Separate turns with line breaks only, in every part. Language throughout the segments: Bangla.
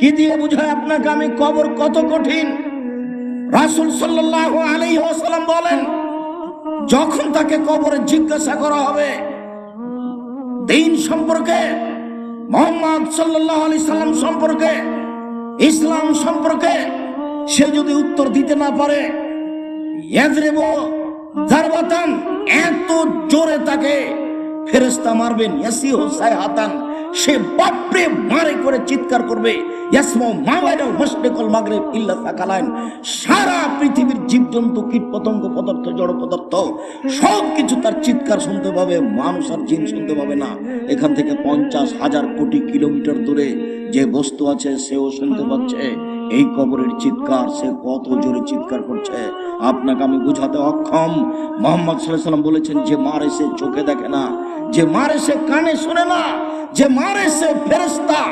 কি দিয়ে বুঝায় আপনাকে? আমি কবর কত কঠিন। রাসুল সাল্লাহ আলী ওসালাম বলেন, যখন তাকে কবরে জিজ্ঞাসা করা হবে, দিন সম্পর্কে, মোহাম্মদ সাল্লাহ আলি সাল্লাম সম্পর্কে, ইসলাম সম্পর্কে, সে যদি উত্তর দিতে না পারে এত জোরে তাকে ফেরেস্তা মারবেন ইয়াসি হাতান। সে বাপরে মারে করে চিৎকার করবে সারা পৃথিবীর জীবজন্তু কীট পতঙ্গ পদার্থ, জড় পদার্থ সব কিছু তার চিৎকার শুনতে পাবে, মানুষ আর জিন শুনতে পাবে না। এখান থেকে পঞ্চাশ হাজার কোটি কিলোমিটার দূরে যে বস্তু আছে, সেও শুনতে পাচ্ছে। এই কবরের চিৎকার, সে কত জোরে চিৎকার করছে। আপনাকে আমি বুঝাতে অক্ষম। মোহাম্মদ সাল্লাম বলেছেন, যে মারে সে চোখে দেখে না, যে মারে সে কানে শুনে না, যে মারে সে ফেরেস্তা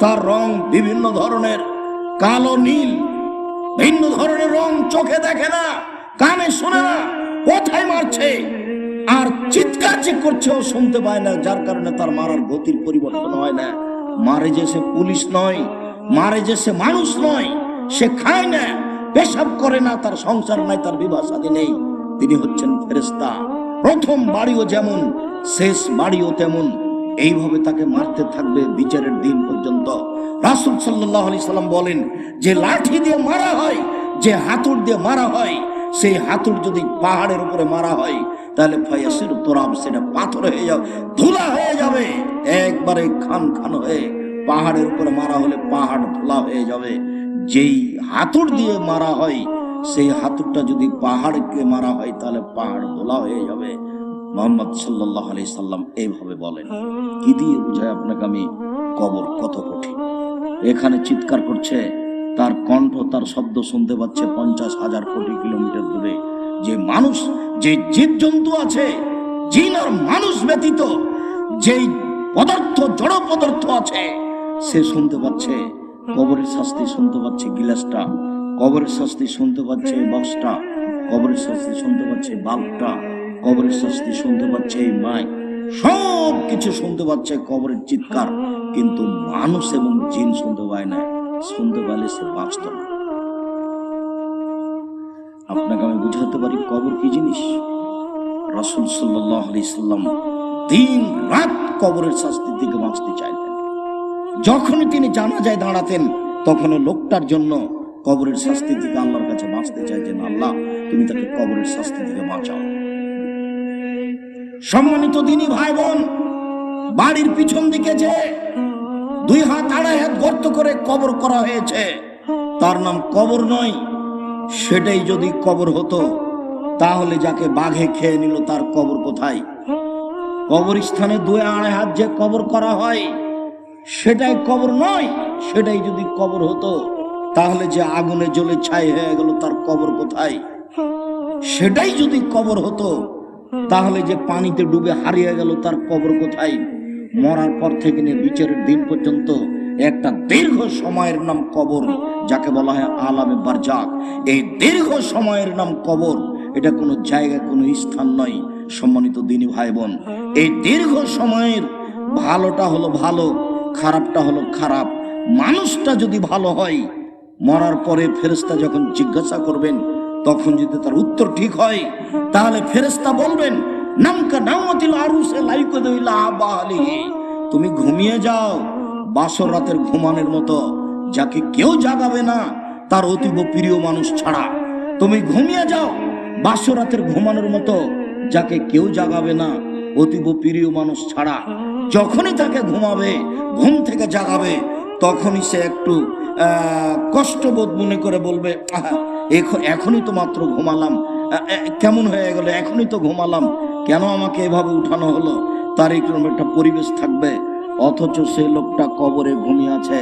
তার রং বিভিন্ন ধরনের, কালো, নীল, ভিন্ন ধরনের রং চোখে দেখে না, কানে শুনে না, কোথায় মারছে? আর চিৎকার যে করছে, ও শুনতে পায় না, যার কারণে তার মারার গতির পরিবর্তন হয় না। মারে যে সে পুলিশ নয় মারে যে সে মানুষ নয়, সে খায় না, পেশাব করে না, তার সংসার নাই, তার বিবাহ শাদী নেই। তিনি হচ্ছেন ফেরেস্তা প্রথম বাড়িও যেমন, শেষ বাড়িও তেমন। এইভাবে তাকে মারতে থাকবে বিচারের দিন পর্যন্ত। রাসুল সাল্লাহ আলি সাল্লাম বলেন, যে লাঠি দিয়ে মারা হয়, যে হাতুড় দিয়ে মারা হয়, সেই হাতুড় যদি পাহাড়ের উপরে মারা হয়, তাহলে ফয়াসির তোরাব সেটা পাথর হয়ে যাবে, ধুলা হয়ে যাবে, একবারে খান খান হয়ে পাহাড়ের উপরে মারা হলে পাহাড় ধুলা হয়ে যাবে। যেই হাতুড় দিয়ে মারা হয়, সেই হাতুড়টা যদি পাহাড়কে মারা হয়, তাহলে পাহাড় ধুলা হয়ে যাবে। মোহাম্মদ সাল্লাহ আলি সাল্লাম এইভাবে বলেন। কি দিয়ে বুঝায় আপনাকে আমি? কবর কত কঠিন। এখানে চিৎকার করছে, তার কণ্ঠ, তার শব্দ শুনতে পাচ্ছে পঞ্চাশ হাজার কোটি কিলোমিটার দূরে। যে মানুষ, যে জীবজন্তু আছে, জিন আর মানুষ ব্যতীত, যেই পদার্থ, জড় পদার্থ আছে সে শুনতে পাচ্ছে, কবরের শাস্তি শুনতে পাচ্ছে গিলাসটা, কবরের শাস্তি শুনতে পাচ্ছে বক্সটা, কবরের শাস্তি শুনতে পাচ্ছে বাল্বটা, কবরের শাস্তি শুনতে পাচ্ছে এই মাইক সব কিছু শুনতে পাচ্ছে কবরের চিৎকার, কিন্তু মানুষ এবং জিন শুনতে পায় না, শুনতে পারলে সে বাঁচত না। আপনাকে আমি বুঝাতে পারি কবর কি জিনিস? রসুল সাল্লাহ আলি সাল্লাম দিন রাত কবরের শাস্তি থেকে বাঁচতে চাইতেন। যখনই তিনি জানাজায় দাঁড়াতেন তখন লোকটার জন্য কবরের শাস্তি থেকে আল্লাহর কাছে বাঁচতে চাইতেন আল্লাহ, তুমি তাকে কবরের শাস্তি থেকে বাঁচাও। সম্মানিত দিনী ভাই বোন বাড়ির পিছন দিকে যে দুই হাত আড়াই হাত গর্ত করে কবর করা হয়েছে, তার নাম কবর নয়, সেটাই যদি কবর হতো, তাহলে যাকে বাঘে খেয়ে নিল, তার কবর কোথায়? কবরস্থানে দুই আড়াই হাত যে কবর করা হয় সেটাই কবর নয়, সেটাই যদি কবর হতো, তাহলে যে আগুনে জ্বলে ছাই হয়ে গেল তার কবর কোথায়? সেটাই যদি কবর হতো, তাহলে যে পানিতে ডুবে হারিয়ে গেল তার কবর কোথায়? মরার পর থেকে নিয়ে বিচারের দিন পর্যন্ত একটা দীর্ঘ সময়ের নাম কবর, যাকে বলা হয় আলামে বারজাক। এই দীর্ঘ সময়ের নাম কবর, এটা কোনো জায়গা কোনো স্থান নয়, সম্মানিত দিনী ভাই বোন এই দীর্ঘ সময়ের ভালোটা হলো ভালো খারাপটা হলো খারাপ। মানুষটা যদি ভালো হয়, মরার পরে ফেরেস্তা যখন জিজ্ঞাসা করবেন, তখন যদি তার উত্তর ঠিক হয়, তাহলে ফেরেস্তা বলবেন, নামকা নামতিল আরুসে লাইকে দইলা আবালি তুমি ঘুমিয়ে যাও, বাসর রাতের ঘুমানোর মতো, যাকে কেউ জাগাবে না, তার অতীব প্রিয় মানুষ ছাড়া। তুমি ঘুমিয়ে যাও, বাসর রাতের ঘুমানোর মতো, যাকে কেউ জাগাবে না অতীব প্রিয় মানুষ ছাড়া যখনই তাকে ঘুমাবে, ঘুম থেকে জাগাবে, তখনই সে একটু কষ্টবোধ মনে করে বলবে এখনই তো মাত্র ঘুমালাম। কেমন হয়ে গেল? এখনই তো ঘুমালাম। কেন আমাকে এভাবে উঠানো হলো? তার এরকম একটা পরিবেশ থাকবে। অথচ সে লোকটা কবরে ঘুমিয়ে আছে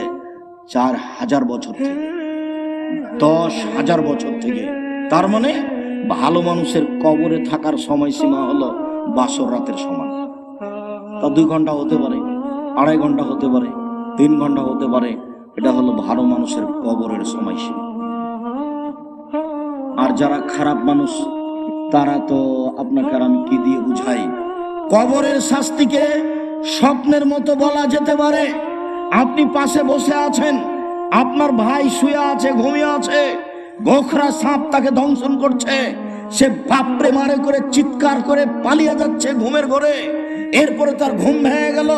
চার হাজার বছর থেকে। দশ হাজার বছর থেকে। তার মানে ভালো মানুষের কবরে থাকার সময়সীমা হলো বাসর রাতের সমান। তা দুই ঘণ্টা হতে পারে, আড়াই ঘণ্টা হতে পারে, তিন ঘণ্টা হতে পারে, এটা হলো ভালো মানুষের কবরের সময়সীমা আর যারা খারাপ মানুষ, তারা তো আপনাকে আর আমি কি দিয়ে বুঝাই? কবরের শাস্তিকে স্বপ্নের মতো বলা যেতে পারে। আপনি পাশে বসে আছেন, আপনার ভাই শুয়ে আছে, ঘুমিয়ে আছে, গোখরা সাপ তাকে দংশন করছে। সে বাপরে মারে করে চিৎকার করে পালিয়ে যাচ্ছে ঘুমের ঘরে। এরপরে তার ঘুম ভেঙে গেল।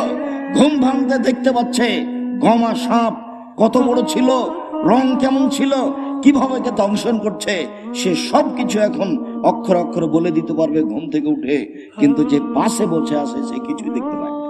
ঘুম ভাঙতে দেখতে পাচ্ছে গমা সাপ কত বড় ছিল, রং কেমন ছিল, কীভাবে কে দংশন করছে, সে সব কিছু এখন অক্ষর অক্ষর বলে দিতে পারবে ঘুম থেকে উঠে। কিন্তু যে পাশে বসে আছে, সে কিছুই দেখতে পায়।